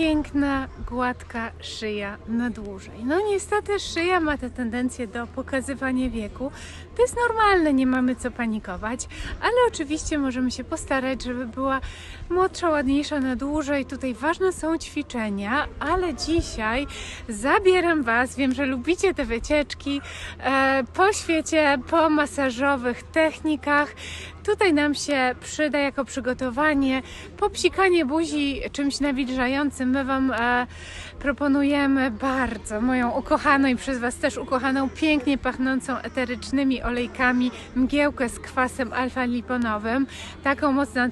piękna, gładka szyja na dłużej. No niestety szyja ma tę tendencję do pokazywania wieku. To jest normalne, nie mamy co panikować, ale oczywiście możemy się postarać, żeby była młodsza, ładniejsza na dłużej. Tutaj ważne są ćwiczenia, ale dzisiaj zabieram Was, wiem, że lubicie te wycieczki e, po świecie, po masażowych technikach. Tutaj nam się przyda jako przygotowanie popsikanie buzi czymś nawilżającym. My Wam e, proponujemy bardzo moją ukochaną i przez Was też ukochaną, pięknie pachnącą eterycznymi olejkami mgiełkę z kwasem alfa-liponowym, taką mocno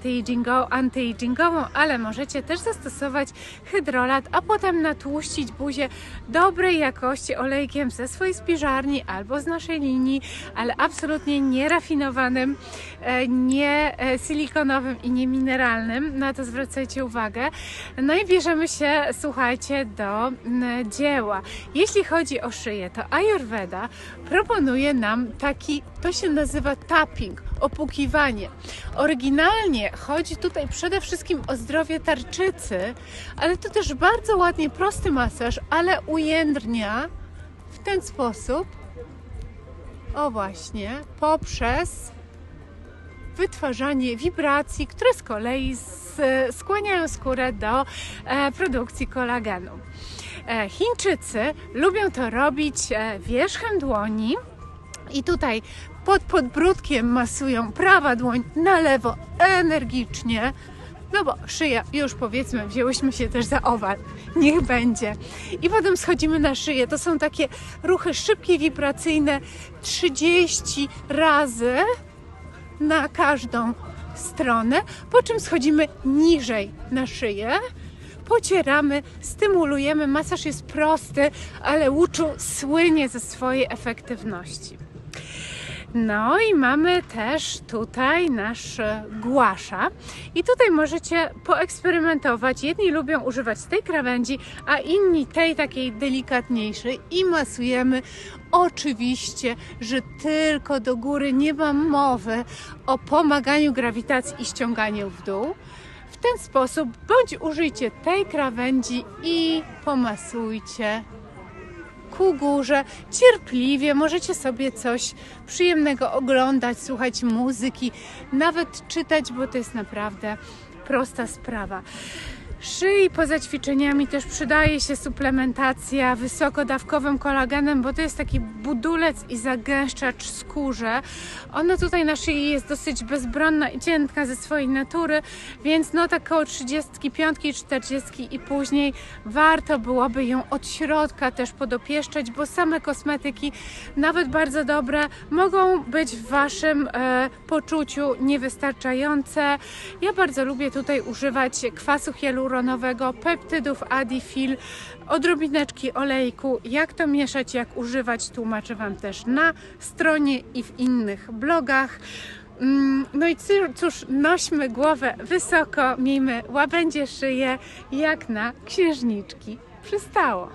anti-agingową, ale możecie też zastosować hydrolat, a potem natłuścić buzię dobrej jakości olejkiem ze swojej spiżarni albo z naszej linii, ale absolutnie nierafinowanym, e, nie e, silikonowym i nie mineralnym. Na to zwracajcie uwagę. No i bierzemy się, słuchajcie, do mm, dzieła. Jeśli chodzi o szyję, to Ayurveda proponuje nam taki, to się nazywa tapping, opukiwanie. Oryginalnie chodzi tutaj przede wszystkim o zdrowie tarczycy, ale to też bardzo ładnie prosty masaż, ale ujędrnia w ten sposób, o właśnie, poprzez wytwarzanie wibracji, które z kolei skłaniają skórę do e, produkcji kolagenu. E, Chińczycy lubią to robić e, wierzchem dłoni i tutaj pod podbródkiem masują prawa dłoń na lewo energicznie. No bo szyja, już powiedzmy, wzięłyśmy się też za owal. Niech będzie. I potem schodzimy na szyję. To są takie ruchy szybkie, wibracyjne 30 razy na każdą stronę, po czym schodzimy niżej na szyję. Pocieramy, stymulujemy. Masaż jest prosty, ale łuczu słynie ze swojej efektywności. No i mamy też tutaj nasz głasza. I tutaj możecie poeksperymentować. Jedni lubią używać tej krawędzi, a inni tej takiej delikatniejszej. I masujemy. Oczywiście, że tylko do góry nie ma mowy o pomaganiu grawitacji i ściąganiu w dół. W ten sposób bądź użyjcie tej krawędzi i pomasujcie ku górze, cierpliwie, możecie sobie coś przyjemnego oglądać, słuchać muzyki, nawet czytać, bo to jest naprawdę prosta sprawa. Szyi poza ćwiczeniami też przydaje się suplementacja wysokodawkowym kolagenem, bo to jest taki budulec i zagęszczacz skórze. Ona tutaj na szyi jest dosyć bezbronna i cienka ze swojej natury, więc no tak około 35, 40 i później warto byłoby ją od środka też podopieszczać, bo same kosmetyki, nawet bardzo dobre, mogą być w Waszym e, poczuciu niewystarczające. Ja bardzo lubię tutaj używać kwasu hialuronowego, peptydów Adifil, odrobineczki olejku. Jak to mieszać, jak używać, tłumaczę Wam też na stronie i w innych blogach. Mm, No i cóż, nośmy głowę wysoko, miejmy łabędzie szyję, jak na księżniczki przystało.